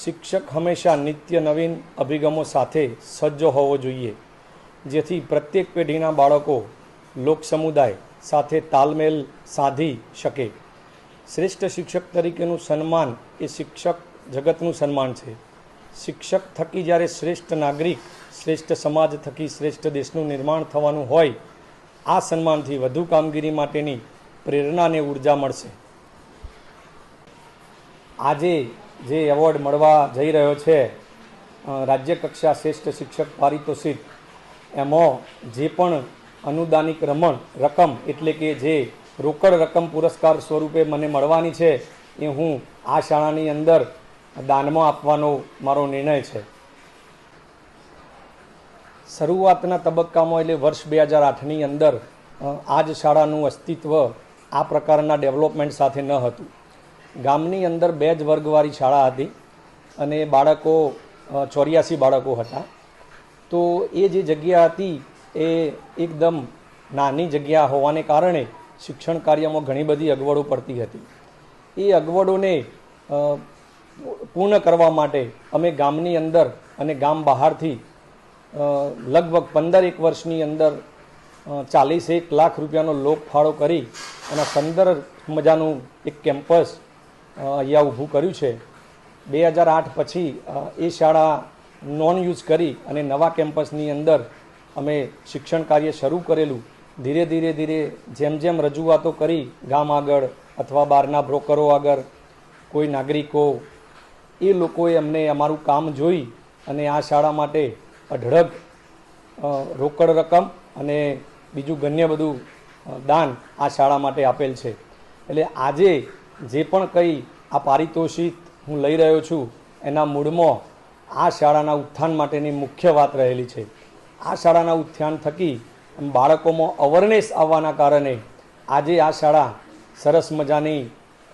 શિક્ષક હંમેશા નિત્ય નવીન અભિગમો સાથે સજ્જ હોવો જોઈએ, જેથી પ્રત્યેક પેઢીના બાળકો લોક સમુદાય સાથે તાલમેલ સાધી શકે. શ્રેષ્ઠ શિક્ષક તરીકેનું સન્માન એ શિક્ષક જગતનું સન્માન છે. શિક્ષક થકી જ્યારે શ્રેષ્ઠ નાગરિક, શ્રેષ્ઠ સમાજ થકી શ્રેષ્ઠ દેશનું નિર્માણ થવાનું હોય, આ સન્માનથી વધુ કામગીરી માટેની પ્રેરણા અને ઊર્જા મળશે. આજે જે એવોર્ડ મળવા જઈ રહ્યો છે રાજ્યકક્ષા શ્રેષ્ઠ શિક્ષક પારિતોષિક, એમાં જે પણ અનુદાનિક રમણ રકમ એટલે કે જે રોકડ રકમ પુરસ્કાર સ્વરૂપે મને મળવાની છે, એ હું આ શાળાની અંદર દાનમાં આપવાનો મારો નિર્ણય છે. શરૂઆતના તબક્કામાં એટલે વર્ષ બે હજાર આઠની અંદર આ જ શાળાનું અસ્તિત્વ આ પ્રકારના ડેવલપમેન્ટ સાથે ન હતું. ગામની અંદર બે જ વર્ગવાળી શાળા હતી અને બાળકો ચોર્યાસી બાળકો હતા. તો એ જે જગ્યા હતી એ એકદમ નાની જગ્યા હોવાને કારણે શિક્ષણ કાર્યમાં ઘણી બધી અગવડો પડતી હતી. એ અગવડોને પૂર્ણ કરવા માટે અમે ગામની અંદર અને ગામ બહારથી લગભગ પંદર એક વર્ષની અંદર ચાલીસ એક લાખ રૂપિયાનો લોક ફાળો કરી અને સુંદર મજાનું એક કેમ્પસ અહીંયા ઊભું કર્યું છે. બે હજાર આઠ પછી એ શાળા નોન યુઝ કરી અને નવા કેમ્પસની અંદર અમે શિક્ષણ કાર્ય શરૂ કરેલું. ધીરે ધીરે ધીરે જેમ જેમ રજૂઆતો કરી, ગામ આગળ અથવા બહારના બ્રોકરો આગળ, કોઈ નાગરિકો, એ લોકોએ અમને અમારું કામ જોઈ અને આ શાળા માટે અઢળક રોકડ રકમ અને બીજું ગન્ય બધું દાન આ શાળા માટે આપેલ છે. એટલે આજે જે પણ કંઈ આ પારિતોષિક હું લઈ રહ્યો છું, એના મૂળમાં આ શાળાના ઉત્થાન માટેની મુખ્ય વાત રહેલી છે. આ શાળાના ઉત્થાન થકી બાળકોમાં અવરનેસ આવવાના કારણે આજે આ શાળા સરસ મજાની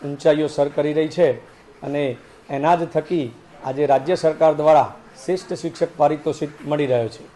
ઊંચાઈઓ સર કરી રહી છે અને એના જ થકી આજે રાજ્ય સરકાર દ્વારા શ્રેષ્ઠ શિક્ષક પારિતોષિક મળી રહ્યો છે.